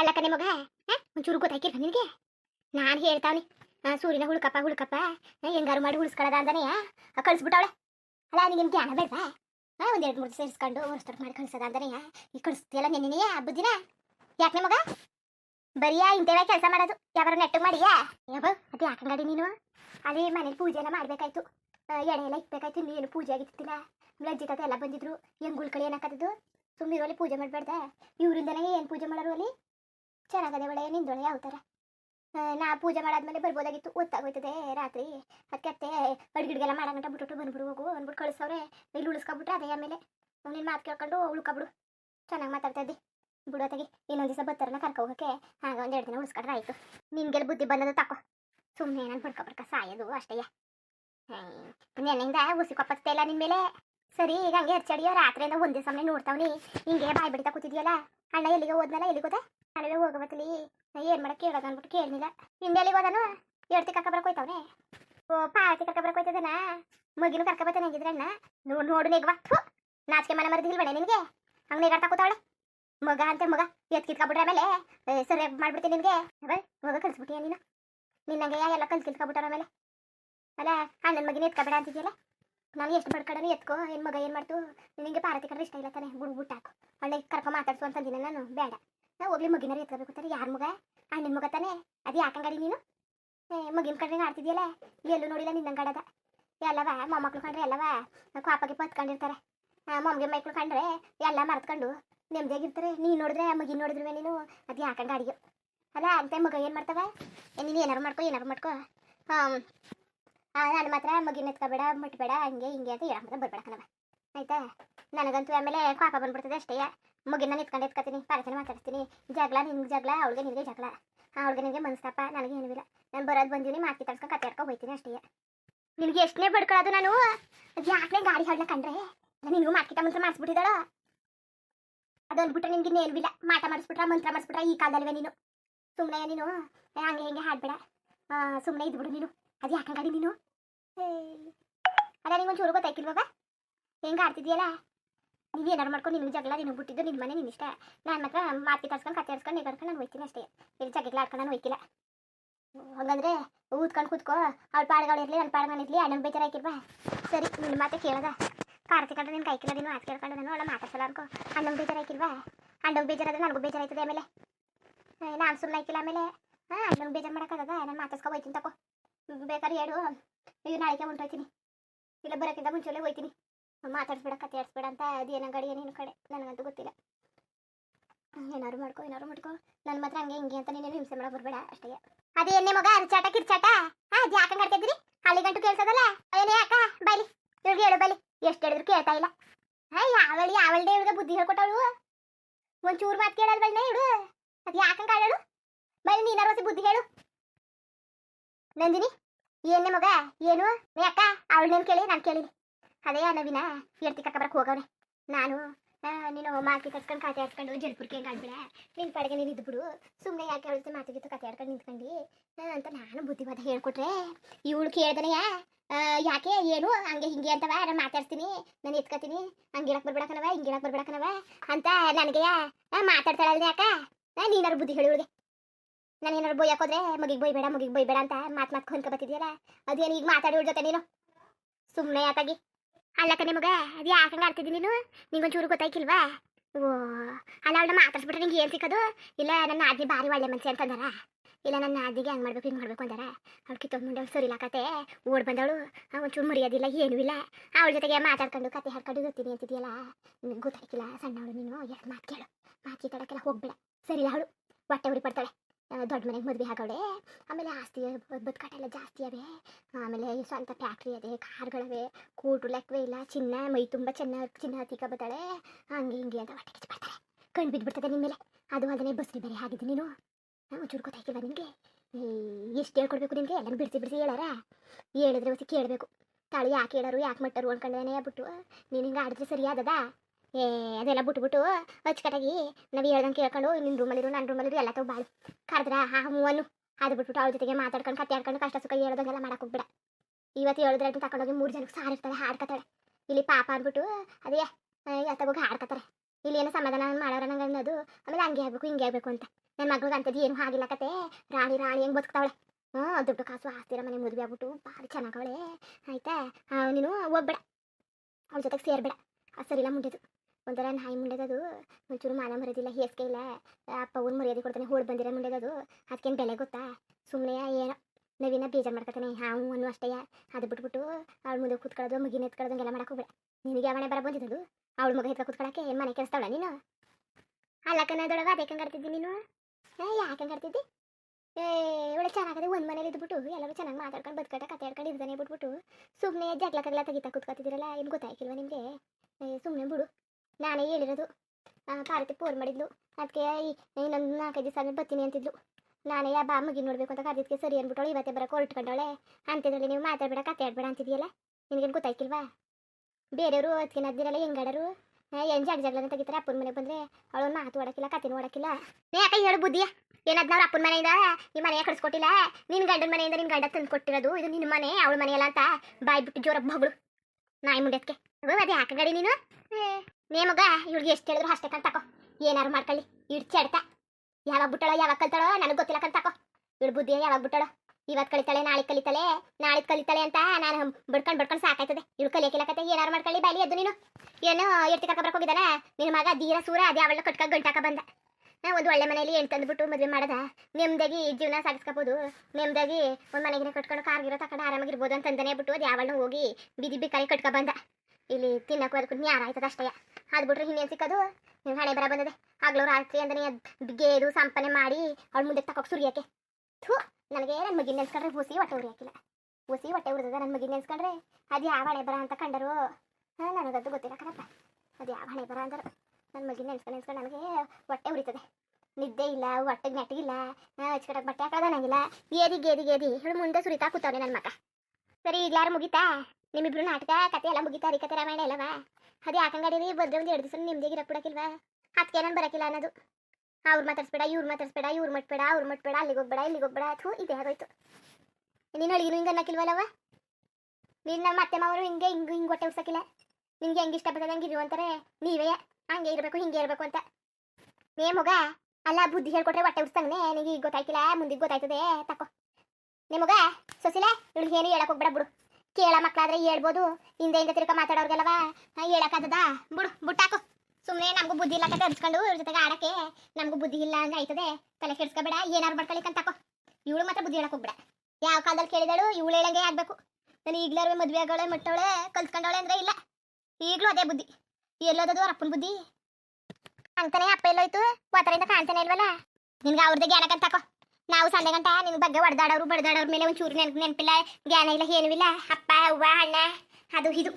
ಅಲ್ಲಕ್ಕ ನಿಮಗ? ಒಂಚೂರು ಗೊತ್ತಾಯ್ಕಿಲ್ಲ ನಿನಗೆ? ನಾನು ಹೇಳ್ತಾವ್ನಿ ಸೂರ್ಯನ ಹುಳ್ಕಪ್ಪ ಹುಳ್ಕಪ್ಪ ಹೆಂಗಾರು ಮಾಡಿ ಉಳಿಸ್ಕೊಳ್ಳೋದ ಅಂತಾನೆ ಕಳಿಸ್ಬಿಟ್ಟವಳೆ. ಅಲ್ಲ ನಿನಗೆ ಜ್ಞಾನ ಬೇಡವಾ? ಹಾ ಒಂದೆರಡು ಮೂರು ಸೇರಿಸ್ಕೊಂಡು ವರ್ಷ ಮಾಡಿ ಕಳಿಸೋದ ಅಂತಾನೆ ಈ ಕಳಿಸ್ತೀಯಲ್ಲ ನೆನ್ನೆನೆಯ ಹಬ್ಬದ ದಿನ ಯಾಕೆ ಮಗ ಬರಿಯಾ ಇಂಥವೇ ಕೆಲಸ ಮಾಡೋದು ಯಾವಾರ ಮಾಡಿ ಮಾಡಿಯಾ? ಯಾವ ಅದು ಯಾಕಂಗಡಿ ನೀನು? ಅಲ್ಲಿ ಮನೇಲಿ ಪೂಜೆ ಎಲ್ಲ ಮಾಡ್ಬೇಕಾಯ್ತು ಎಣೆ ಎಲ್ಲ ಇಕ್ಬೇಕಾಯ್ತು ನೀನು ಪೂಜೆ ಆಗಿತ್ತಿಲ್ಲ ಲಜ್ಜಿ ಎಲ್ಲ ಬಂದಿದ್ರು, ಹೆಂಗ್ ಉಳ್ಕಡೆ ಏನಕ್ಕದ್ದು ಸುಮ್ಮನೆ ಪೂಜೆ ಮಾಡಬೇಡ್ದ ಇವರಿಂದನೇ ಏನು ಪೂಜೆ ಮಾಡೋರು ಅಲ್ಲಿ? ಚೆನ್ನಾಗದೆ ಒಳ್ಳೆಯ ನಿಂದೊಳೆ ಯಾವ ಥರ? ನಾ ಪೂಜೆ ಮಾಡಾದ್ಮೇಲೆ ಬರ್ಬೋದಾಗಿತ್ತು ಒತ್ತಾಗೋಯ್ತದೆ ರಾತ್ರಿ. ಅದಕ್ಕೆ ಅತ್ತೆ ಅಡ್ಗಿಡ್ಗೆಲ್ಲ ಮಾಡಂಗಂಟ ಬಿಟ್ಬಿಟ್ಟು ಬಂದ್ಬಿಡು, ಹೋಗು ಅಂದ್ಬಿಟ್ಟು ಕಳಿಸವ್ರೆ. ಇಲ್ಲಿ ಉಳಿಸ್ಕೊಬಿಟ್ರೆ ಅದೇ ಆಮೇಲೆ ನಿನ್ನ ಮಾತು ಕೇಳ್ಕೊಂಡು ಉಳ್ಕೊಬಿಡು. ಚೆನ್ನಾಗಿ ಮಾತಾಡ್ತಾ ಇದ್ದಿ. ಬಿಡೋತಾಗಿ ಇನ್ನೊಂದು ದಿವಸ ಬತ್ತರನ್ನ ಕರ್ಕೊ ಹೋಗಕ್ಕೆ. ಆಗ ಒಂದು ಎರಡು ದಿನ ಉಳಿಸ್ಕೊಂಡ್ರೆ ಆಯ್ತು. ನಿನ್ಗೆಲ್ಲ ಬುದ್ಧಿ ಬಂದದ ತಕೋ. ಸುಮ್ಮನೆ ನಾನು ಬಡ್ಕ ಬಡ್ಕ ಸಾಯೋದು ಅಷ್ಟೇ ನೆನ್ನೆಯಿಂದ ಉಸಿ ಕೊಪ್ಪತ್ತೆ ಇಲ್ಲ ನಿನ್ ಮೇಲೆ. ಸರಿ, ಈಗ ಹಂಗೆ ಎರ್ಚಡಿಯೋ, ರಾತ್ರಿಯಿಂದ ಒಂದೇ ಸಮಯ ನೋಡ್ತಾವ್ನಿ. ಹಿಂಗೆ ಬಾಯ್ ಬಿಡ್ತಾ ಕೂತಿದ್ಯಲ್ಲ. ಅಣ್ಣ ಎಲ್ಲಿಗೆ ಹೋದ್ನಲ್ಲ, ಎಲ್ಲಿಗೆ ಅಲ್ಲವೇ ಹೋಗಬತ್ತಲಿ ಏನ್ ಮಾಡಕ್ ಕೇಳೋದು ಅನ್ಬಿಟ್ಟು ಕೇಳಿಲ್ಲ ಹಿಂದೆ ಅಲ್ಲಿ ಹೋದನು? ಎಡ್ತಿ ಕರ್ಕ ಬರಕ್ ಹೋಯ್ತಾವ್ನೆ? ಓ ಪಾತಿ ಕರ್ಕ ಬರಕ್ ಹೋಯ್ತದನ? ಮಗಿನ ಕರ್ಕ ಬರ್ತಾನೆ ಹೆಂಗಿದ್ರೆ ಅಣ್ಣ. ನೋಡ್ ನೋಡು ನೆಗ್ವಾ. ನಾಚಿಕೆ ಮನ ಬಣ್ಣ ನಿನಗೆ? ಹಂಗ ನೆಗಾಡ್ತಾ ಕೂತಾವಳೆ. ಮಗ ಅಂತ ಮಗ ಎತ್ ಕಿತ್ಕೊಬಿಟ್ರೆ ಆಮೇಲೆ ಸರಿ ಮಾಡ್ಬಿಡ್ತೀನಿ ನಿನ್ಗೆ. ಅವೇ ಮಗ ಕಲ್ಸ್ಬಿಟ್ಟಿಯ ನೀನು? ನಿನ್ನಂಗೆ ಎಲ್ಲ ಕಲ್ಸ್ ಕಿತ್ಕೊಬಿಟ್ಟಾರ ಆಮೇಲೆ. ಅಲ್ಲ, ಅಣ್ಣನ ಮಗಿನ ಎತ್ಕೊಬೇಡ ಅಂತಿದ್ಯಲ್ಲ? ನಾನು ಎಷ್ಟು ಬಡ್ಕಡನು ಎತ್ಕೋ, ಏನ್ ಮಗ ಏನ್ ಮಾಡ್ತು? ನಿನಗೆ ಪಾರತಿ ಕಡೆ ಇಷ್ಟ ಇಲ್ಲ ತಾನೆ ಬಿಡು ಬಿಟ್ಟಾಕು ಒಳ್ಳೆ ಕರ್ಕೊ ಮಾತಾಡ್ಸು ಅಂತಂದಿನ ನಾನು, ಬೇಡ. ನಾ ಹೋಗ್ಲಿ ಮಗಿನಾರ ಎತ್ಕೋಬೇಕು ಅಂತಾರೆ. ಯಾರ ಮಗ? ಅಣ್ಣನ ಮಗ ತಾನೆ? ಅದು ಯಾಕಂಗಾಡಿ ನೀನು? ಮಗಿನ ಕಡೆ ಆಡ್ತಿದ್ಯಲ್ಲ? ಎಲ್ಲೂ ನೋಡಿಲ್ಲ ನಿನ್ನಂಗೆ ಆಡದ. ಎಲ್ಲವ ಮೊಮ್ಮಕ್ಳು ಕಂಡ್ರೆ ಎಲ್ಲವ ಕ್ವಾಪಗೆ ಪತ್ಕೊಂಡಿರ್ತಾರೆ ಮೊಮ್ಗೆ ಮೈಕ್ಳು ಕಂಡ್ರೆ ಎಲ್ಲ ಮರ್ತ್ಕೊಂಡು ನೆಮ್ಮದಿಯಾಗಿರ್ತಾರೆ ನೀನು ನೋಡಿದ್ರೆ ಮಗಿನ ನೋಡಿದ್ರೆ ನೀನು? ಅದು ಯಾಕಂಗ ಅಡಿಗೆ ಅಲ್ಲ, ಅಂತ ಮಗ ಏನು ಮಾಡ್ತವ? ನೀನು ಏನಾರು ಮಾಡ್ಕೊ ಏನಾರು ಮಾಡ್ಕೊ. ಹಾಂ ನಾನು ಮಾತ್ರ ಮಗಿನ ಎತ್ಕೋಬೇಡ, ಮುಟ್ಬೇಡ, ಹಂಗೆ ಹಿಂಗೆ ಅಂತ ಮಾತ್ರ ಬರ್ಬೇಡ ಕಣವ ಆಯ್ತಾ? ನನಗಂತೂ ಆಮೇಲೆ ಪಾಪ ಬಂದ್ಬಿಡ್ತದೆ ಅಷ್ಟೇ. ಮಗಿನ ನಿತ್ಕೊಂಡು ಎತ್ಕೊತೀನಿ. ಪಾರತನ ಮಾತಾಡ್ತೀನಿ ಜಗಳ ನಿನ್ಗೆ ಜಗಳ ಅವಳಿಗೆ ನಿನಗೆ ಜಗಳ. ಅವಳಿಗೆ ನಿನಗೆ ಮನಸ್ತಾಪ ನನಗೆ ಏನಿಲ್ಲ ನಾನು ಬರೋದು ಬಂದೀನಿ ಮಾತಿ ತಡ್ಸ್ಕೊಂಡು ಕತೆ ಆಡ್ಕೊಂಡು ಹೋಗ್ತೀನಿ ಅಷ್ಟೇ. ನಿನಗೆ ಎಷ್ಟನೇ ಬಡ್ಕೊಳ್ಳೋದು ನಾನು? ಅದು ಯಾಕೆ ಗಾಡಿ ಹಾಡ್ಲ ಕಂಡ್ರೆ? ನಿನಗೂ ಮಾರ್ಕಿಟ ಮಂತ್ರ ಮಾಡಿಸ್ಬಿಟ್ಟಿದ್ದಾಳ? ಅದೊಂದ್ಬಿಟ್ರೆ ನಿನ್ಗೆ ಇನ್ನೇನಿಲ್ಲ ಮಾಟ ಮಾಡಿಸ್ಬಿಟ್ರೆ ಮಂತ್ರ ಮಾಡಿಸ್ಬಿಟ್ರೆ ಈ ಕಾಲದಲ್ವೇ ನೀನು. ಸುಮ್ಮನೆ ನೀನು. ಹಂಗೆ ಹಿಂಗೆ ಹಾಡ್ಬೇಡ. ಸುಮ್ಮನೆ ಇದ್ಬಿಡು ನೀನು. ಅದು ಯಾಕಂಗಾಡಿ ನೀನು? ಏ, ಅಲ್ಲ ನಿಂಗೊಂದು ಚೂರು ಗೊತ್ತಾಯ್ಕಿಲ್ವಾಗ ಹೆಂಗೆ ಆಡ್ತಿದ್ಯಲ್ಲ ನೀನು ಏನಾರು ಮಾಡ್ಕೊಂಡು ನಿನಗೆ ಜಗಳ ನಿನಗೆ ಬಿಟ್ಟಿದ್ದು ನಿನ್ನ ಮನೆ ನಿನ್ನ ಇಷ್ಟ. ನಾನು ಮಾತ್ರ ಮಾತಿ ತರ್ಸ್ಕೊಂಡು ಕತೆ ಹರ್ಸ್ಕೊಂಡು ನೆಗಡ್ಕೊಂಡು ನಾನು ಹೋಯ್ತೀನಿ ಅಷ್ಟೇ. ಇಲ್ಲಿ ಜಗಳ ಆಡ್ಕೊಂಡು ನಾನು ಹೋಯ್ತಿಲ್ಲ ಹಂಗಂದ್ರೆ ಊದ್ಕೊಂಡು ಕೂತ್ಕೋ. ಅವ್ಳ ಪಾಡ್ಗಳು ಇರಲಿ ನನ್ನ ಪಾಡ್ಗಳು ಇರಲಿ ಅಣ್ಣನ ಹಾಕಿಲ್ವಾ ಸರಿ ನಿನ್ನ ಮಾತೆ ಕೇಳದ. ಕಾರ್ತಿ ಕಂಡ್ರೆ ನಿನ್ನ ಕೈ ಕೇಳೋದಿನ ಮಾತು ಕೇಳ್ಕೊಂಡು ನಾನು ಅವಳ ಮಾತಾಡ್ಸಲ್ಲ ಅನ್ಕೋ. ಅಣ್ಣಂಗೆ ಬೇಜಾರು ಹಾಕಿಲ್ವಾ ಅಣ್ಣಂಗೆ ಬೇಜಾರಾದ್ರೆ ನನಗೂ ಬೇಜಾರಾಯ್ತದೆ ಆಮೇಲೆ. ನಾನು ಸುಮ್ಮನೆ ಹಾಕಿಲ್ಲ ಆಮೇಲೆ. ಹಾಂ, ಅಣ್ಣಂಗೆ ಬೇಜಾರು ಮಾಡೋಕ್ಕಾಗದ ನಾನು ಮಾತಾಡ್ಸ್ಕೊ ಹೋಯ್ತೀನಿ ತಕೋ. ಬೇಕಾದ್ರೆ ಹೇಳು. ಈಗ ನಾಳೆಗೆ ಹೊಂಟೋಯ್ತೀನಿ ಇಲ್ಲ, ಬರೋಕ್ಕಿಂತ ಮುಂಚೆಲೆ ಹೋಯ್ತೀನಿ. ಮಾತಾಡ್ಸ್ಬೇಡ, ಕತೆ ಅಂತ ಅದು ಏನಂಗಡಿ ಏನೇನು ಕಡೆ. ನನಗಂತೂ ಗೊತ್ತಿಲ್ಲ. ಏನಾರು ಮಾಡ್ಕೊ ಏನಾರು ಮಾಡ್ಕೊ. ನನ್ನ ಮಾತ್ರ ಹಂಗೆ ಹಿಂಗೆ ಅಂತ ನೀನೇನು ಹಿಂಸೆ ಮಾಡೋ ಬರ್ಬೇಡ, ಅಷ್ಟೇ. ಅದೇ ಎಣ್ಣೆ ಮಗ ಅರ್ಚಾಟ ಕಿರ್ಚಾಟ ಹಾ ಅದು ಯಾಕಂಗೆ ಆಡ್ತಿದ್ರಿ ಅಲ್ಲಿ ಗಂಟು ಕೇಳ್ಸದಲ್ಲ? ಏನೇ ಯಾಕ? ಬೈಲಿ. ಇವ್ರಿಗೆ ಹೇಳು, ಬೈಲಿ. ಎಷ್ಟು ಹೇಳಿದ್ರು ಕೇಳ್ತಾ ಇಲ್ಲ. ಹಾ ಯಾವಳಿ ಯಾವಳ್ಡೆ ಇವಳಿಗೆ ಬುದ್ಧಿ ಹೇಳ್ಕೊಟ್ಟವಳು. ಒಂಚೂರು ಮಾತು ಕೇಳಲ್ವಳ್ನೆ ಹೇಳು ಅದು ಯಾಕಂಗೆ ಆಡೋಳು ಬೈಲಿ, ನೀನಾರು ಹೊಸಿ ಬುದ್ಧಿ ಹೇಳು. ನಂದಿನಿ ಏನೇ ಮಗ, ಏನು? ಅಕ್ಕ, ಅವಳನ್ನೇನು ಕೇಳಿ? ನಾನು ಕೇಳಿನಿ. ಅದೇ ನವೀನ ಎಡ್ತಿ ಕಕ್ಕ ಬರಕ್ಕೆ ಹೋಗವ್ರೆ ನಾನು ನೀನು ಮಾತಿ ಕಟ್ಕೊಂಡು ಕತೆ ಆಡ್ಕೊಂಡು ಜಲ್ಪುರ್ಕೆ ಹೆಂಗೆ ಆಡ್ಬೇಡ ನಿನ್ನ ಪಡೆಗೆ ನೀನು ಇದ್ಬಿಡು. ಸುಮ್ಮನೆ ಯಾಕೆ ಅವಳ ಮಾತು ಗೀತು ಕತೆ ಆಡ್ಕೊಂಡು ನಿಂತ್ಕೊಂಡು? ಅಂತ ನಾನು ಬುದ್ಧಿವಾದ ಹೇಳ್ಕೊಟ್ರೆ ಇವಳು ಕೇಳ್ದನೆಯ ಯಾಕೆ, ಏನು, ಹಂಗೆ, ಹಿಂಗೆ ಅಂತವ? ನಾನು ಮಾತಾಡ್ತೀನಿ ನಾನು ಎತ್ಕೋತೀನಿ. ಹಂಗೆ ಇಳಕ್ ಬರ್ಬೇಡಕನವ, ಹಿಂಗೆ ಇಳಕ್ ಬರ್ಬೇಡಕನವ ಅಂತ ನನಗೆ ಮಾತಾಡ್ತಾಳಲ್ದೆ ಯಾಕ? ನೀನಾರು ಬುದ್ಧಿ ಹೇಳಿ ಇವಳಿಗೆ. ನಾನು ಏನಾರು ಬೊಯ್ಯಕ್ಕೆ ಹಾಕೋದ್ರೆ ಮಗಿಗೆ ಬೊಯ್ಬೇಡ ಮಗಿಗೆ ಬೊಯ್ಬೇಡ ಅಂತ ಮಾತು ಮಾತು ಹೊಂದ್ಕೊ ಬತ್ತಿದ್ಯಲ್ಲ ಅದೇನು ಈಗ ಮಾತಾಡಿ ಜೊತೆ ನೀನು? ಸುಮ್ಮನೆ ಯಾಕಾಗಿ ಅಲ್ಲಕ್ಕ ನಿಮಗೆ? ಅದು ಯಾಕಂಗ ಆಡ್ತಿದ್ದೀನಿ ನೀನು? ನಿಂಗೊಂಚೂರು ಗೊತ್ತಾಯ್ಕಿಲ್ವಾ? ಓ, ಅಲ್ಲ ಅವಳನ್ನ ಮಾತಾಡ್ಸ್ಬಿಟ್ರೆ ನಿಂಗೆ ಏನು ಸಿಕ್ಕೋದು? ಇಲ್ಲ ನನ್ನ ಅಜ್ಜಿ ಭಾರಿ ಒಳ್ಳೆ ಮನ್ಸಿ ಅಂತಂದಾರ? ಇಲ್ಲ ನನ್ನ ಅಜ್ಜಿಗೆ ಹಂಗೆ ಮಾಡ್ಬೇಕು, ಹಿಂಗೆ ಮಾಡ್ಬೇಕು ಅಂದಾರ? ಅವ್ಳು ಕಿತ್ತೊಂಡ್ಮುಂಡೆ ಅವ್ಳು ಸರಿ ಕತೆ. ಓಡ್ ಬಂದವಳು. ಒಂಚೂರು ಮರ್ಯಾದಿಲ್ಲ ಏನೂ ಇಲ್ಲ. ಅವಳ ಜೊತೆಗೆ ಮಾತಾಡ್ಕೊಂಡು, ಕತೆ ಹಾಡ್ಕೊಂಡು ಇರ್ತೀನಿ ಅಂತಿದ್ಯಲ್ಲ? ನಿಮ್ಗೆ ಗೊತ್ತಾಯ್ಕಿಲ್ಲ, ಸಣ್ಣವಳು ನೀನು? ಎರಡು ಮಾತು ಕೇಳು. ಮಾತು ಕಡಕ್ಕೆಲ್ಲ ಹೋಗ್ಬೇಡ. ಸರಿ ಇಲ್ಲ ಅವಳು. ಹೊಟ್ಟೆ ಉರಿ ಪಡ್ತಾಳೆ. ದೊಡ್ಡ ಮನೆಗೆ ಮದುವೆ ಆಗವಳೆ ಆಮೇಲೆ ಆಸ್ತಿ ಬದುಕಾಟೆಲ್ಲ ಜಾಸ್ತಿ ಅವೆ. ಆಮೇಲೆ ಸ್ವಂತ ಫ್ಯಾಕ್ಟ್ರಿ ಅದೇ, ಕಾರ್ಗಳವೆ, ಕೂಟು ಲೆಕ್ಕವೇ ಇಲ್ಲ, ಚಿನ್ನ, ಮೈ ತುಂಬ ಚಿನ್ನ ಚಿನ್ನ ಬರ್ತಾಳೆ ಹಂಗೆ ಹಿಂಗೆ ಅಂತ ಹೊಟ್ಟೆ ಬರ್ತಾರೆ ಕಣ್ಣು ಬಿದ್ದುಬಿಡ್ತದೆ ನಿಮ್ಮ ಮೇಲೆ. ಅದು ಅಲ್ಲದೆ ಬಸ್ರಿ ಬೇರೆ ಆಗಿದ್ದು ನೀನು. ಒಂಚೂರು ಗೊತ್ತಾಯ್ತಿಲ್ವ ನಿಮಗೆ ಎಷ್ಟು ಹೇಳ್ಕೊಡ್ಬೇಕು ನಿಮಗೆ ಎಲ್ಲನೂ ಬಿಡಿಸಿ ಬಿಡಿಸಿ ಹೇಳಾರ? ಹೇಳಿದ್ರೆ ಹೊಸಿ ಕೇಳಬೇಕು. ತಾಳಿ ಯಾಕೆ ಹೇಳಾರು, ಯಾಕೆ ಮಟ್ಟರು ಅನ್ಕೊಂಡೇನೆ ಬಿಟ್ಟು ನೀನು ಹಿಂಗೆ ಆಡಿದ್ರೆ ಸರಿಯಾದದ ಏ ಅದೆಲ್ಲ ಬಿಟ್ಬಿಟ್ಟು ಅಚ್ಚುಕಟ್ಟಾಗಿ ನಾವು ಹೇಳ್ದಂಗೆ ಕೇಳ್ಕೊಂಡು ನಿನ್ನ ರೂಮಲ್ಲಿರು ನನ್ನ ರೂಮಲ್ಲಿರು ಎಲ್ಲ ತಗೋ ಬಾಳು. ಕರೆದ್ರ ಹಾ ಹೂವನ್ನು ಅದು ಬಿಟ್ಬಿಟ್ಟು ಅವ್ರ ಜೊತೆಗೆ ಮಾತಾಡ್ಕೊಂಡು ಕತೆ ಆಡ್ಕೊಂಡು ಕಷ್ಟ ಸುಖ ಹೇಳ್ದಂಗೆಲ್ಲ ಮಾಡಕ್ಕೆ ಹೋಗ್ಬೇಡ. ಇವತ್ತು ಹೇಳಿದ್ರೆ ಅದನ್ನ ತಗೊಂಡೋಗಿ ಮೂರು ಜನಕ್ಕೆ ಸಾರು ಇರ್ತಾಳೆ ಹಾಡ್ಕತಾಳೆ ಇಲ್ಲಿ ಪಾಪ ಅಂದ್ಬಿಟ್ಟು ಅದೇ ತಗೋಗಿ ಹಾಡ್ಕತಾರೆ ಇಲ್ಲಿ ಏನೋ ಸಮಾಧಾನ ಮಾಡೋರ ನಂಗೆ ಅನ್ನೋದು ಆಮೇಲೆ ಹಂಗೆ ಆಗಬೇಕು ಹಿಂಗೆ ಆಗ್ಬೇಕು ಅಂತ. ನನ್ನ ಮಗಳಿಗೆ ಅಂತದ್ದು ಏನು ಆಗಿಲ್ಲ ಕತೆ. ರಾಣಿ ರಾಣಿ ಹೆಂಗೆ ಬದುಕ್ತಾವಳೆ. ಹ್ಞೂ ದುಡ್ಡು ಕಾಸು ಆಸ್ತಿರ ಮನೆ ಮದುವೆ ಆಗ್ಬಿಟ್ಟು ಭಾರಿ ಚೆನ್ನಾಗವಳೆ ಆಯ್ತಾ? ಆ, ನೀನು ಹೋಗ್ಬೇಡ. ಅವ್ರ ಜೊತೆಗೆ ಸೇರ್ಬೇಡ. ಅದು ಸರಿಲ್ಲ ಮುಂಡೆದು ಒಂಥರ ನಾಯಿ ಮುಂಡೆದದು. ಒಂಚೂರು ಮಾನ ಮರದಿಲ್ಲ ಹೇಸ್ಗೆ ಇಲ್ಲ. ಅಪ್ಪ ಊರು ಮರ್ಯಾದೆ ಕೊಡ್ತಾನೆ ಹೋಡ್ ಬಂದಿರೋ ಮುಂಡೆದದು. ಅದಕ್ಕೇನು ಬೆಲೆ ಗೊತ್ತಾ? ಸುಮ್ಮನೆ ಏನೋ ನವೀನ ಬೇಜಾರು ಮಾಡ್ಕೊತಾನೆ. ಹಾವು ಅನ್ನು ಅಷ್ಟೇ ಅದು ಬಿಟ್ಬಿಟ್ಟು ಅವಳ ಮುಂದೆ ಕೂತ್ಕೊಳ್ಳೋದು, ಮಗಿನ ಎತ್ಕೊಳ್ಳೋದು ಎಲ್ಲ ಮಾಡಕ್ಕೆ ಹೋಗ್ಬೇಡ. ನಿನಗೆ ಅವನೇ ಬರ ಬಂದಿದ್ದದು? ಅವಳ ಮಗ ಎತ್ಕ ಏನು ಮನೆ ಕೆಲಸದವಳ ನೀನು? ಅಲ್ಲ ಕನ್ನದೊಳಗೆ ಅದೇ ಕಂಗಾಡ್ತಿದ್ದಿ ನೀನು? ಏ, ಯಾಕೆ ಕಂಗಾಡ್ತಿದ್ದಿ ಏ ಒಳ್ಳೆ ಚೆನ್ನಾಗದೆ ಒಂದು ಮನೇಲಿ ಇದ್ಬಿಟ್ಟು ಎಲ್ಲರೂ ಚೆನ್ನಾಗಿ ಮಾತಾಡ್ಕೊಂಡು ಬದುಕಟ ಕತೆ ಆಡ್ಕೊಂಡು ಇರ್ತಾನೆ ಬಿಟ್ಬಿಟ್ಟು. ಸುಮ್ಮನೆ ಜಗ್ಲ ಕಗ್ಲ ತೆಗಿತಾ ಕೂತ್ಕೊತಿದ್ದೀರಲ್ಲ, ಏನು ಗೊತ್ತಾಯ್ಕಿಲ್ವ ನಿಮಗೆ? ಸುಮ್ಮನೆ ಬಿಡು. ನಾನೇ ಹೇಳಿರೋದು. ಪಾರ್ವತಿ ಫೋನ್ ಮಾಡಿದ್ಲು. ಅದಕ್ಕೆ ಇನ್ನೊಂದು ನಾಲ್ಕೈದು ದಿವಸ ಆದ್ಮೇಲೆ ಬರ್ತೀನಿ ಅಂತಿದ್ಲು. ನಾನೇ ಯಾ ಬಾ ಮಗಿ ನೋಡ್ಬೇಕು ಅಂತ ಕರೆದಿದ್ದಕ್ಕೆ ಸರಿ ಅಂದ್ಬಿಟ್ಟವಳು ಇವತ್ತೇ ಬರೋಕೆ ಹೊರಟ್ಕೊಂಡವಳೆ. ಅಂತಿದ್ರಲ್ಲಿ ನೀವು ಮಾತಾಡಬೇಡ, ಕತೆ ಆಡಬೇಡ ಅಂತಿದೆಯಲ್ಲ? ನಿನಗೇನು ಗೊತ್ತಾಯ್ಕಿಲ್ವಾ? ಬೇರೆಯವರು ಅದಕ್ಕೆ ನದ್ದಿರಲ್ಲ ಹೆಂಗಾಡರು? ಏನು ಜಾಗ ಜಗಳನ್ನ ತೆಗಿತಾರೆ ಅಪ್ಪನ ಮನೆಗೆ ಬಂದರೆ? ಅವಳು ಮಾತು ಓಡಕ್ಕಿಲ್ಲ ಕತೆ ನೋಡಕ್ಕಿಲ್ಲ ನೀ ಯಾಕೆ ಹೇಳು ಬುದ್ಧಿಯ ಏನಾದ್ನವ್ರು ಅಪ್ಪನ ಮನೆಯಿಂದ, ಈ ಮನೆಯ ಕಳಿಸ್ಕೊಟ್ಟಿಲ್ಲ? ನಿನ್ನ ಗಂಡನ ಮನೆಯಿಂದ ನಿನ್ನ ಗಂಡ ತಂದು ಕೊಟ್ಟಿರೋದು ಇದು ನಿನ್ನ ಮನೆ, ಅವಳ ಮನೆಯಲ್ಲ ಅಂತ ಬಾಯ್ ಬಿಟ್ಟು ಜೋರ ಮಗಳು ನಾಯಿ ಮುಂಡೆತ್ಕೆ ಅದೇ ಯಾಕೆ ನೀನು? ನೇ ಮಗ, ಇವ್ಳಿಗೆ ಎಷ್ಟು ಹೇಳಿದ್ರು ಅಷ್ಟೇ ಕಂತಾಕೋ ಏನಾರು ಮಾಡ್ಕೊಳ್ಳಿ. ಇಡ್ ಚೆಡ್ತ. ಯಾವಾಗ ಬಿಟ್ಟಳೋ, ಯಾವಾಗ ಕಲ್ತಾಳೋ, ನನಗೆ ಗೊತ್ತಿಲ್ಲ ಕಂತಾಕೋ ಇವ್ಳು ಬುದ್ಧಿ ಯಾವಾಗ ಬಿಟ್ಟಳೋ. ಇವತ್ತು ಕಲಿತಾಳೆ, ನಾಳೆ ಕಲಿತಾಳೆ ನಾಳೆ ಕಲಿತಾಳೆ ಅಂತ ನಾನು ಬಡ್ಕೊಂಡು ಬಡ್ಕೊಂಡು ಸಾಕಾಯ್ತದೆ. ಇವ್ಳು ಕಲಿಯಕ್ಕಿಲ್ಲ ಕತೆ ಏನಾರು ಮಾಡ್ಕೊಳ್ಳಿ, ಬಾಯ್ಲಿ ಎದ್ದು ನೀನು. ಏನು ಎತ್ತಿ ಕರ್ಕ ಬರಕ್ ಹೋಗಿದ್ದಾನ. ನಿನ್ನ ಮಗ ದೀರ ಸೂರ, ಅದೇ ಅವಳ ಕಟ್ಕ ಗಂಟಾಕ ಬಂದ. ಒಂದು ಒಳ್ಳೆ ಮನೆಯಲ್ಲಿ ಹೆಣ್ಣು ತಂದ್ಬಿಟ್ಟು ಮದುವೆ ಮಾಡದ. ನೆಮ್ಮದಾಗಿ ಜೀವನ ಸಾಗಿಸ್ಕೋಬೋದು. ನೆಮ್ಮದಾಗಿ ಒಂದು ಮನೆಗಿನ ಕಟ್ಕೊಂಡು ಕಾರ್ಗಿರೋ ತಕೊಂಡು ಆರಾಮಾಗಿರ್ಬೋದು ಅಂತಂದನೇ ಬಿಟ್ಟು ಅದು ಯಾವಳನ್ನ ಹೋಗಿ ಬಿದಿ ಬಿಕ್ಕಲಿ ಕಟ್ಕ ಬಂದ. ಇಲ್ಲಿ ತಿನ್ನಕ್ಕೂ ಅದಕ್ಕೂ ನ್ಯಾರ ಆಯ್ತದ ಅಷ್ಟೇ. ಅದು ಬಿಟ್ರೆ ಇನ್ನೇನು ಸಿಕ್ಕದು? ನಿನ್ ಹಣೆ ಬರ ಬಂದದೆ. ಆಗ್ಲೋ ರಾತ್ರಿ ಅಂದ್ರೆ ಗೇದು ಸಂಪನೆ ಮಾಡಿ ಅವಳ ಮುಂದೆ ತಕೋಕ್ ಸುರಿಯಕ್ಕೆ ಥೂ, ನನಗೆ ನನ್ನ ಮಗಿನ ನೆನ್ಸ್ಕೊಂಡ್ರೆ ಹುಸಿ ಹೊಟ್ಟೆ ಉರಿಯಾಕಿಲ್ಲ. ಹುಸಿ ಹೊಟ್ಟೆ ಉರಿದ ನನ್ನ ಮಗಿನ ನೆನ್ಸ್ಕೊಂಡ್ರೆ ಅದು ಯಾವ ಹಣೆ ಬರ ಅಂತ ಕಂಡರು? ಹಾಂ ನನಗದು ಗೊತ್ತಿಲ್ಲ ಕಣಪ್ಪ. ಅದು ಯಾವ ಹಣೆ ಬರ ಅಂದರು? ನನ್ನ ಮಗಿನ ನೆನ್ಸ್ಕೊಂಡು ನೆನ್ಸ್ಕೊಂಡು ನನಗೆ ಹೊಟ್ಟೆ ಉರಿತದೆ. ನಿದ್ದೆ ಇಲ್ಲ ಹೊಟ್ಟೆಗೆ ನೆಟ್ಟಿಗಿಲ್ಲ ಹಚ್ಕಡಕ್ಕೆ ಬಟ್ಟೆ ಹಾಕೋದ ನಂಗಿಲ್ಲ ಗೇದಿ ಗೇದಿ ಗೇದಿ ಹೇಳು ಮುಂದೆ ಸುರಿತಾ ಕೂತವನೆ ನನ್ನ ಮಗ. ಸರಿ ಈಗ್ಲಾರು ಮುಗೀತಾ? ನಿಮ್ಮಿಬ್ರು ನಾಟಕ, ಕತೆ ಎಲ್ಲ ರೀ ಹರಿಕತೆ ರಾಮಾಯಣ ಎಲ್ಲವಾ? ಯಾಕಂಗಡಿ ರೀ ಬಂದ್ರೆ ಒಂದು ಎರಡು ದಿವಸ ನಿಮ್ದೇ ಬಿಡಕ್ಕಿಲ್ವಾ ಅದಕ್ಕೆ ನಾನು ಬರಕಿಲ್ಲ ಅನ್ನೋದು. ಅವ್ರು ಮಾತಾಡ್ಸ್ಬೇಡ, ಇವ್ರು ಮಾತಾಡ್ಸ್ಬೇಡ, ಇವ್ರು ಮಟ್ಬೇಡ, ಅವ್ರು ಮಟ್ಬೇಡ, ಅಲ್ಲಿಗೆ ಹೋಗ್ಬೇಡ, ಇಲ್ಲಿಗೆ ಹೋಗ್ಬೇಡ, ಥೂ, ಇದೆ ಆಗೋಯ್ತು. ನೀನು ಅಳಿಗಿನೂ ಹಿಂಗೆ ಅನ್ನಕ್ಕಿಲ್ವಲ್ಲವ ನೀನು ನಮ್ಮ ಅತ್ತೆ ಮಾವರು ಹಿಂಗೆ ಹಿಂಗೆ ಹಿಂಗೆ ಹೊಟ್ಟೆ ಉರ್ಸಕ್ಕಿಲ್ಲ ನಿಮ್ಗೆ ಹೆಂಗೆ ಇಷ್ಟ ಬರ್ತದೆ ಹಂಗೆ ಅಂತಾರೆ, ನೀವೇ ಹಂಗೆ ಇರಬೇಕು, ಹಿಂಗೆ ಇರಬೇಕು ಅಂತ. ನೇ ಮಗ, ಅಲ್ಲ ಬುದ್ಧಿ ಹೇಳ್ಕೊಟ್ರೆ ಹೊಟ್ಟೆ ಉರ್ಸಂಗ್ನೆ ನಿಮಗೆ ಈಗ ಗೊತ್ತಾಯ್ತಿಲ್ಲ, ಮುಂದಿಗೆ ಗೊತ್ತಾಯ್ತದೆ, ತಕೋ. ನಿಮಗ ಮಗ, ಸೊಸಿಲೆ, ಇವಳಿಗೆ ಏನು ಹೇಳಕ್ ಹೋಗ್ಬೇಡ, ಬಿಡು. ಕೇಳ ಮಕ್ಕಳಾದ್ರೆ ಹೇಳ್ಬೋದು. ಹಿಂದೆ ಹಿಂದೆ ತಿರ್ಕ ಮಾತಾಡೋರ್ಗೆಲ್ಲವ? ಹೇಳಕ್ಕಾಗದ ಬಿಡು, ಬುಟ್ಟಾಕು. ಸುಮ್ಮನೆ ನಮಗೂ ಬುದ್ಧಿ ಇಲ್ಲ ಕತೆ ಅನ್ಸ್ಕೊಂಡು ಇವ್ರ ಜೊತೆಗೆ ಆಡಕ್ಕೆ ನಮಗೂ ಬುದ್ಧಿ ಇಲ್ಲ ಅಂದ್ರೆ ಆಯ್ತದೆ. ತಲೆ ಕೆಡ್ಸ್ಕೊಬೇಡ ಏನಾರು ಮಾಡ್ಕೊಳ್ಳಿಕ್ಕೆ ತಕೋ. ಇವಳು ಮಾತ್ರ ಬುದ್ಧಿ ಹೇಳಕ್ ಹೋಗ್ಬೇಡ. ಯಾವ ಕಾಲದಲ್ಲಿ ಕೇಳಿದಳು, ಇವಳು ಹೇಳಂಗೆ ಆಗ್ಬೇಕು. ನಾನು ಈಗ್ಲಾರ ಮದುವೆ ಆಗೋಳೆ ಮಟ್ಟವಳೆ ಕಲ್ತ್ಕೊಂಡವಳೆ ಅಂದ್ರೆ ಇಲ್ಲ. ಈಗಲೂ ಅದೇ ಬುದ್ಧಿ. ಎಲ್ಲೋದದು ಅವ್ರ ಅಪ್ಪನ ಬುದ್ಧಿ? ಅಂತಾನೆ ಅಪ್ಪ ಎಲ್ಲೋಯ್ತು. ವಾತರಿಂದ ಕಾಣ್ತಾನೆ ಇಲ್ವಲ್ಲ? ನಿನ್ಗೆ ಅವ್ರದ್ದು ಜ್ಞಾನಕ್ಕಂತ ತಕೋ. ನಾವು ಸಂಡೆ ಗಂಟ ನಿನ್ ಬಗ್ಗೆ ಹೊಡೆದಾಡೋರು ಬಡ್ದಾಡೋರ್ ಮೇಲೆ ಒಂಚೂರು ನೆನಪು ನೆನಪಿಲ್ಲ, ಜ್ಞಾನ ಇಲ್ಲ, ಏನೂ ಇಲ್ಲ. ಅಪ್ಪ, ಅವ್ವ, ಅಣ್ಣ, ಅದು ಇದು.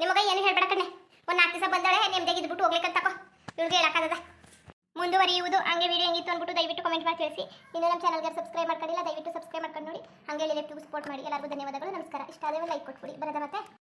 ನಿಮಗ ಏನು ಹೇಳ್ಬೇಡ ಕಣ್ಣೆ. ಒಂದು ನಾಲ್ಕು ದಿವಸ ಬಂದಳೆ ನೆಮ್ಮದಿಗೆ ಇದ್ಬಿಟ್ಟು ಹೋಗ್ಲಿಕ್ಕಂತ ತಕೋ ಇವ್ರಿಗೆ ಹೇಳಕ್ಕಾಗದ. ಮುಂದುವರಿಯುವುದು, ಹಂಗೆ ವಿಡಿಯೋ ಹೆಂಗಿತ್ತು ಅಂದ್ಬಿಟ್ಟು ದಯವಿಟ್ಟು ಕಮೆಂಟ್ ಮಾಡಿ ತಿಳಿಸಿ. ಇನ್ನು ನಮ್ಮ ಚಾನಲ್ಗೆ ಸಬ್ಸ್ಕ್ರೈಬ್ ಮಾಡ್ಕೊಂಡಿಲ್ಲ, ದಯವಿಟ್ಟು ಸಬ್ಸ್ಕ್ರೈಬ್ ಮಾಡ್ಕೊಂಡು ನೋಡಿ. ಹಂಗೆ ರಿಲೇಟಿವ್ ಸಪೋರ್ಟ್ ಮಾಡಿ. ಎಲ್ಲರಿಗೂ ಧನ್ಯವಾದಗಳು, ನಮಸ್ಕಾರ. ಇಷ್ಟ ಆದ್ರೆ ಲೈಕ್ ಕೊಟ್ಬಿಡಿ. ಬರದ ಮತ್ತೆ.